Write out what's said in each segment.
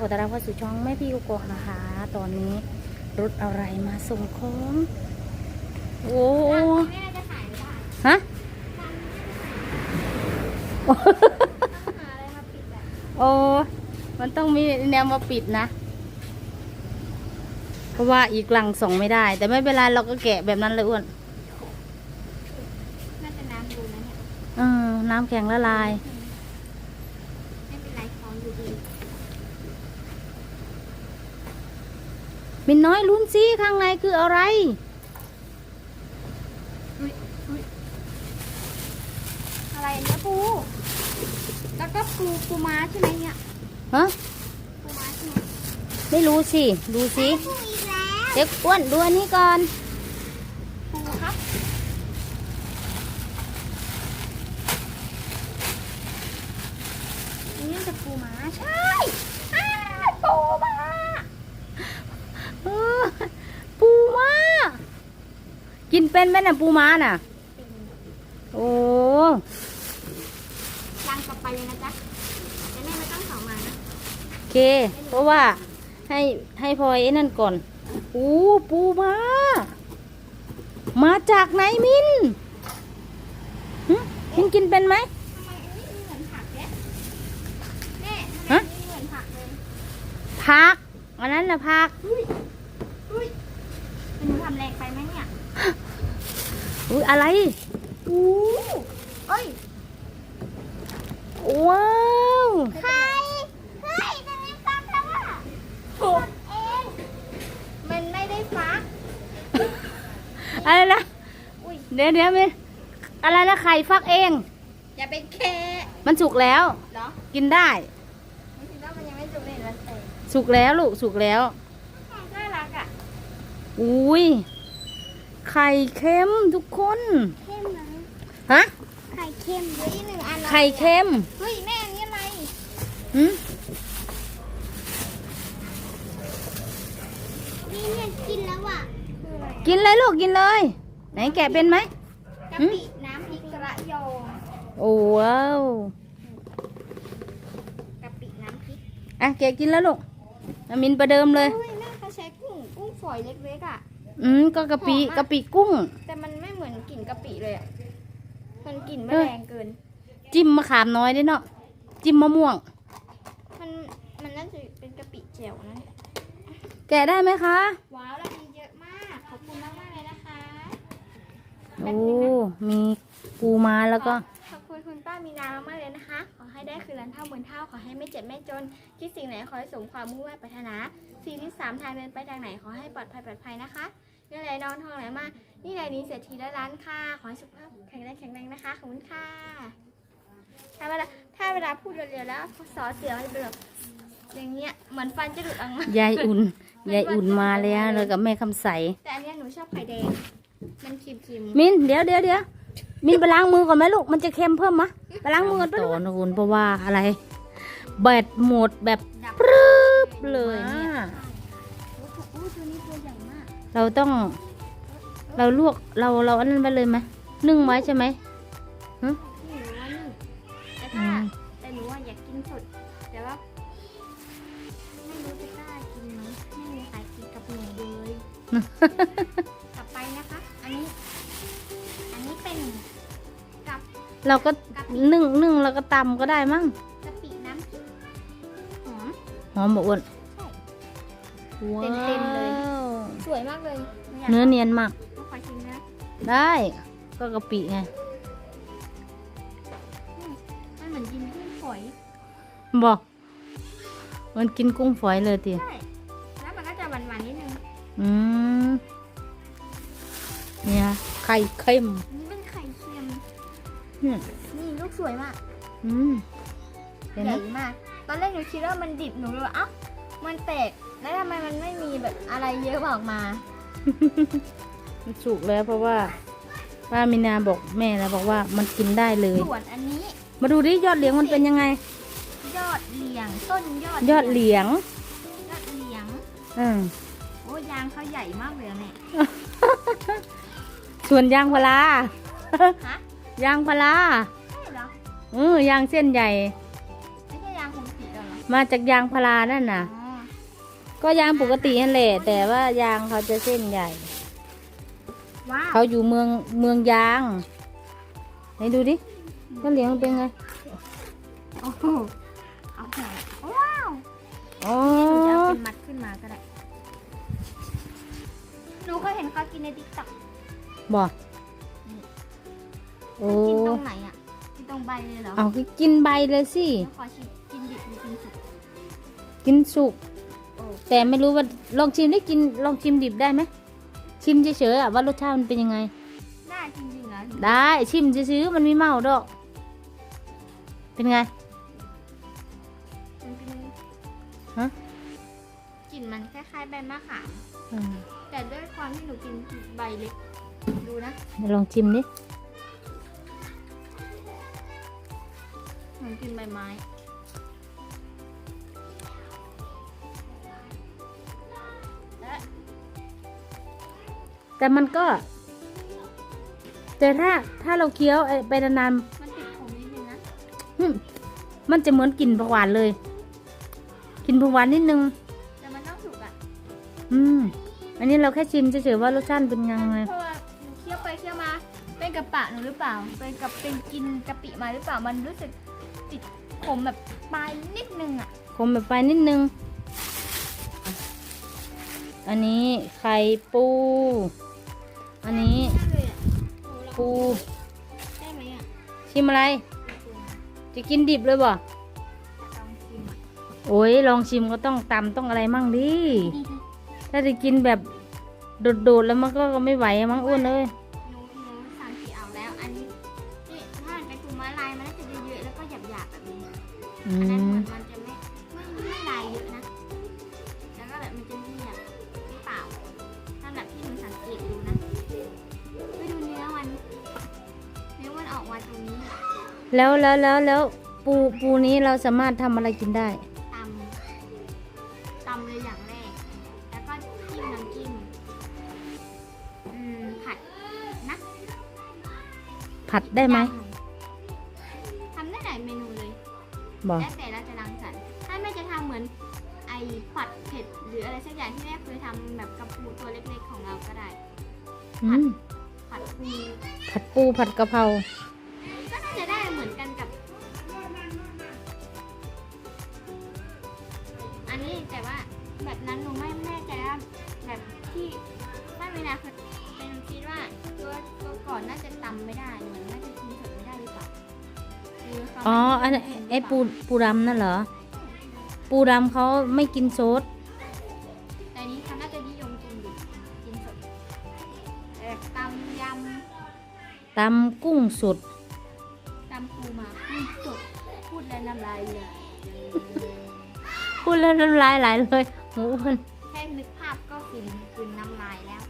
ขอต้อนรับเข้าสู่ช่องแม่พี่กุโกะนะคะ ตอนนี้รถอะไรมาส่งของโอ้แม่จะขายไม่ได้ฮะต้องหาอะไรมาปิดอะโอ้มันต้องมีแนวมาปิดนะ เพราะว่าอีกหลังส่งไม่ได้ แต่ไม่เป็นไรเราก็แกะแบบนั้นเลยอ้วนน่าจะน้ำดูนะเนี่ยเออน้ำแข็งละลาย ไม่เป็นไรของอยู่ดี มินน้อยลุ้นซิข้างในคืออะไรอะไรเนี่ยปู แล้วก็ปูปูม้าใช่ไหมเนี่ย ฮะปูม้าใช่ไหมไม่รู้สิ ดูสิ ปูอีกแล้ว เด็กอ้วนดูอันนี้ก่อน ปูครับอันนี่จะปูม้าใช่อ้าวปูม้า เออปูม้า กิน เป็นไหมน่ะปูม้าน่ะ โอ้ลังต่อไปเลยนะจ๊ะแต่แม่ไม่ต้องสองมานะโอเค เพราะว่าให้ให้พลอยไอ้นั่นก่อนโอ้ปูม้า มาจากไหนมินหึมินกินเป็นไหม ทำไมอันนี้เหมือนผักเนี่ยแม่ทำไมฮะอันนี้เหมือนผักเลยผัก อันนั้นนะผัก อุ้ยอุ้ยหนูทำแรงไปไหมเนี่ย อุ้ยอะไรอู้เอ้ยว้าวใครเฮ้ยจะมีฟักแล้วอะถูกเอง มันไม่ได้ฟัก อะไรนะอุ้ยเดี๋ยวเดี๋ยวมินอะไรนะไข่ฟักเอง อย่าเป็นแค่มันสุกแล้วเหรอกินได้ไม่คิดว่ามันยังไม่จุกเลยมันเตะสุกแล้วลูกสุกแล้ว น่ารักอะอุ้ย ไข่เค็มทุกคน เข้มนะฮะ ไข่เค็มเฮ้ยหนึ่งอันไข่เค็มเฮ้ยแม่อันนี้อะไรหืมนี่เนี่ยกินแล้วอะคืออะไรกินเลยลูกกินเลย ไหนแกะเป็นไหม กะปิน้ำพริกกระยองโอ้ว้าวกะปิน้ำพริกอะแกะกินแล้วลูกน้ำมินประเดิมเลย เฮ้ยแม่เขาใช้กุ้งกุ้งฝอยเล็กๆอะ อืมก็กะปิหอมอะกะปิกุ้ง แต่มันไม่เหมือนกลิ่นกะปิเลยอะ มันกลิ่นแมเอ้ลยงเกิน จิ้มมะขามน้อยด้วยเนาะจิ้มมะม่วง มันมันน่าจะเป็นกะปิแจ่วนะเนี่ยแกะได้ไหมคะ ว้าวเรามีเยอะมาก ขอบคุณมากมากๆเลยนะคะโอ้ มีปูมาแล้วก็ ขอบคุณคุณป้ามีนามากๆเลยนะคะ ขอให้ได้คืนล้านเท่าหมื่นเท่า ขอให้ไม่เจ็บไม่จน คิดสิ่งไหนขอให้สมความมุ่งมั่นปรารถนาสี่ที่สามทางเดินไปทางไหนขอให้ปลอดภัยปลอดภัยนะคะ เงินไหลนอนทองไหลมา นี่ไหนนี้เศรษฐีได้ล้านค่ะขอให้สุขภาพแข็งแรงแข็งแรงนะคะขอบคุณค่ะถ้าเวลาถ้าเวลาพูดเร็วๆแล้วสอเสียงมันจะเป็นแบบอย่างเงี้ยเหมือนฟันจะหลุดออกมายายอุ่นยายอุ่นมาแล้วเลยกับแม่คำใส แต่อันเนี้ยหนูชอบไข่แดง มันครีมครีมมินเดี๋ยวเดี๋ยวเดี๋ยวมินไปล้างมือก่อนไหมลูกมันจะเค็มเพิ่มมะไปล้างมือก่อนต่อนะคุณเพราะว่าอะไรแบตหมดแบบดับปรึบเลยเนี่ย เราต้อง เราลวกเราเราอันนั้นไปเลยไหมนึ่งไว้ใช่ไหมนี่หนูว่านึ่งแต่อืถ้ามแต่หนูว่าอยากกินสดแต่ว่าไม่รู้จะกล้ากินไหมไม่มีใครกินกับหนูเลยต่อไปนะคะ อันนี้ อันนี้เป็นกับเราก็นึ่งนึ่งแล้วก็ตำก็ได้มั้งกะปิน้ำพริกหอมหอมบอ้วนใช่ว้าเต็มๆเลยว สวยมากเลยหอยากเนื้อเนียนมาก ขอชิมนะ ได้ ก็กะปิไง มันเหมือนกินกุ้งฝอยบอก มันกินกุ้งฝอยเลยทีใช่แล้วมันก็จะหวานๆนิดนึง อืม เนี่ย ไข่เค็มอันนี้เป็นไข่เค็ม เนี่ยนี่ลูกสวยมาก อืมเห็นใหไหมญ่มาก ตอนแรกหนูคิดว่ามันดิบ หนูเลยว่าเอ้ามันแตก แล้วทำไมมันไม่มีแบบอะไรเยอะออกมา มันสุกแล้วเพราะว่าป้ามินาบอกแม่แล้วบอกว่ามันกินได้เลย ส่วนอันนี้มาดูดิยอดเหลียงมันเป็นยังไง ยอดเหลียงต้นยอดยอดเหลียงยอดเหลียงอืมโอ้ยางเขาใหญ่มากเลยอะแม่ส่วนยางพาราฮะยางพาราใช่เหรอเออยางเส้นใหญ่ไม่ใช่ยางคงสีเหรอมาจากยางพารานั่นน่ะอ๋อ ก็ยางปกตินั่นแหละแต่ว่ายางเขาจะเส้นใหญ่ ว้าวเขาอยู่เมืองเมืองยางไหนดูดิก็เลี้ยงเป็นไงโอ้โหเอาหัวว้าวอ๋อหนูจะเอาเป็นมัดขึ้นมาก็ได้หนูเคยเห็นเขากินในติ๊กต็อกบอกโอ้กินตรงไหนอะกินตรงใบเลยเหรอเอาก็กินใบเลยสิหนูขอชิมกินดิบหรือกินสุกกินสุกโอ้ แต่ไม่รู้ว่าลองชิมได้กินลองชิมดิบได้ไหมชิมเฉยๆอะว่ารสชาติมันเป็นยังไงได้จริงๆนะได้ชิมซื้อๆมันไม่เมาดอก เป็นไงมันเป็นฮะกลิ่นมันคล้ายๆใบมะขามอืมแต่ด้วยความที่หนูกินใบเล็ก ดูนะเดี๋ยวลองชิมดิเหมือนกินใบไม้ แต่มันก็ แต่ถ้าถ้าเราเคี้ยวไอ้ไปนานมันติดผมนิดนึงนะๆหึมันจะเหมือนกลิ่นผักหวานเลยกลิ่นผักหวานนิดนึง แต่มันต้องสุกอะ อืม อันนี้เราแค่ชิมเฉยๆว่ารสชาติเป็นยังไง เพราะว่าหนูเคี้ยวไปเคี้ยวมา เป็นกระปะหนูหรือเปล่า เป็นกับเป็นกินกะปิมาหรือเปล่า มันรู้สึกติดผมแบบปลายนิดนึงอะ คมแบบไปนิดนึง อันนี้ไข่ปู อันนี้ได้เลยอะหนูลองปูได้ไหมอะชิมอะไร จะกินดิบเลยบ่ลองชิมอะโอ้ยลองชิมก็ต้องตำต้องอะไรมั่งดิถ้าจะกินแบบโดดๆแล้วมันก็ไม่ไหวอะมั้งอ้วนเลยหนูหนูสั่งสีเอาแล้ว อันนี้นี่ถ้ามันเป็นปูม้าลายมันน่าจะเยอะๆแล้วก็หยาบๆแบบนี้อือันนั้นเหมมือนมัน แล้วแล้วแล้วแล้วปูปูนี้เราสามารถทำอะไรกินได้ ตำตำเลยอย่างแรก แล้วก็จิ้มน้ำจิ้มอืมผัดนะผัดได้ไหมยำทำได้หลายเมนูเลย บอกแล้วแต่เราจะรังสรรค์ถ้าแม่จะทำเหมือนไอ้ผัดเผ็ดหรืออะไรสักอย่างที่แม่เคยทำแบบกระปูตัวเล็กๆของเราก็ได้ อืมผัดปูผัดปูผัดกะเพรา อันนี้แต่ว่าแบบนั้นหนูไม่แน่ใจว่าแบบที่ถ้าเวลาเป็นคิดว่าตัวตัวก่อนน่าจะตำไม่ได้เหมือนน่าจะกินสดไม่ได้หรือเปล่าหรือเขาอ๋ออันนั้นไอ้ปูปูดำนั่นเหรอ ปูดำเขาไม่กินโซดแต่อันนี้เขาน่าจะนิยมกินอยู่กินสดแบบตำยตำกุ้งสดำตำปูมาอืมสดพูดแล้วน้ำลายเลย พูดแล้วน้ำลายไหลเลยหมูอ้วนแค่นึกภาพก็ฟินฟินน้ำลายแล้ว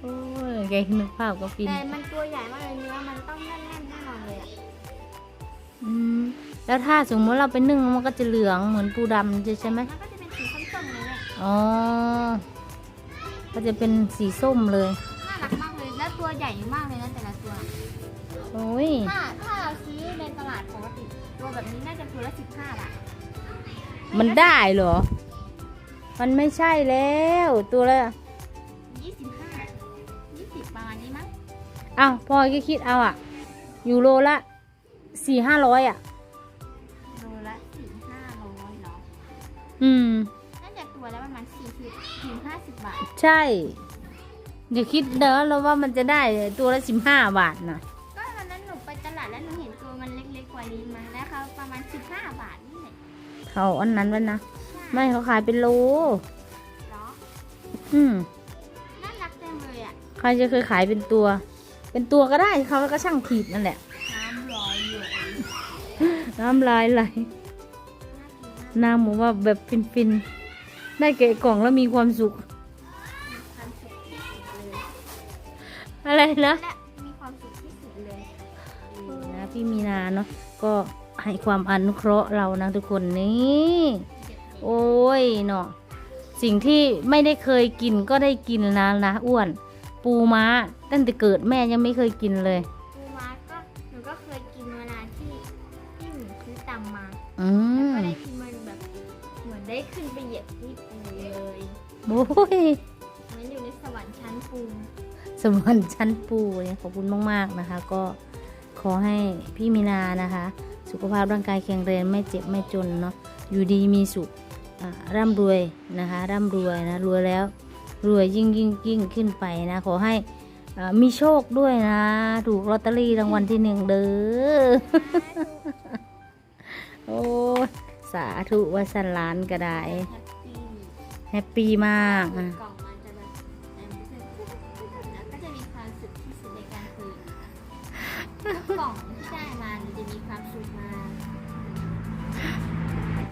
โอ้ยแกนึกภาพก็ฟิน แต่มันตัวใหญ่มากเลยเนื้อมันต้องแน่นๆแน่นอนเลยอะอืมแล้วถ้าสมมติเราไปนึ่งมันก็จะเหลืองเหมือนปูดำใช่ไหมมันก็จะเป็นสีส้มๆเลยแหละอ๋อ ก็จะเป็นสีส้มเลย น่ารักมากเลยแล้วตัวใหญ่มากเลยนะแต่ละตัว โอ้ย ถ้าถ้าเราซื้อในตลาดปกติตัวแบบนี้น่าจะตัวละสิบห้าบาท มันได้เหรอ มันไม่ใช่แล้ว ตัวละยี่สิบห้ายี่สิบประมาณนี้มั้งอ้าวพอก็คิดเอาอะยูโรละสี่ห้าร้อยอะโลละสี่ห้าร้อยเนาะอืม น่าจะตัวละประมาณสี่สิบถึงห้าสิบบาท ใช่ อย่าคิดเด้อแล้วว่ามันจะได้ตัวละสิบห้าบาทนะ เขาอันนั้นไว้นะใช่ไม่เขาขายเป็นโล เหรออืมน่ารักจังเลยอะ ใครจะเคยขายเป็นตัว เป็นตัวก็ได้เขาก็ช่างขีดนั่นแหละ น้ำร้อยอยู่น้ำลายไหลน่ากินมากน้ำหมูว่าแบบฟินๆ ได้เกะกล่องแล้วมีความสุขมีความสุขที่สุดเลยอะไรนะ และมีความสุขที่สุดเลย นะพี่มีนาเนาะก็ ให้ความอนุเคราะห์เรานะทุกคนนี่โอ้ยเนาะสิ่งที่ไม่ได้เคยกินก็ได้กินนะนะอ้วน ปูม้าตั้งแต่เกิดแม่ยังไม่เคยกินเลย ปูม้าก็หนูก็เคยกินเวลาที่ที่หนูซื้อตำมาอืแล้วมก็ได้กินมันแบบได้ขึ้นไปเหยียบที่ปูเลยโอ้ยมันอยู่ในสวรรค์ชั้นปูสมวนชั้นปูเนี่ยขอบคุณมากๆนะคะ ก็ขอให้พี่มีนานะคะ สุขภาพร่างกายแข็งแรงไม่เจ็บไม่จนเนาะอยู่ดีมีสุขอ่าร่ำรวยนะคะร่ำรวยนะรวยแล้วรวยยิ่งยิ่งยิ่งขึ้นไปนะขอให้อ่ามีโชคด้วยนะ ถูกลอตเตอรี่รางวัลที่หนึ่งเด้อโอ้ยสาธุว่าสันล้านก็ได้แฮปปี้แฮปปี้มาก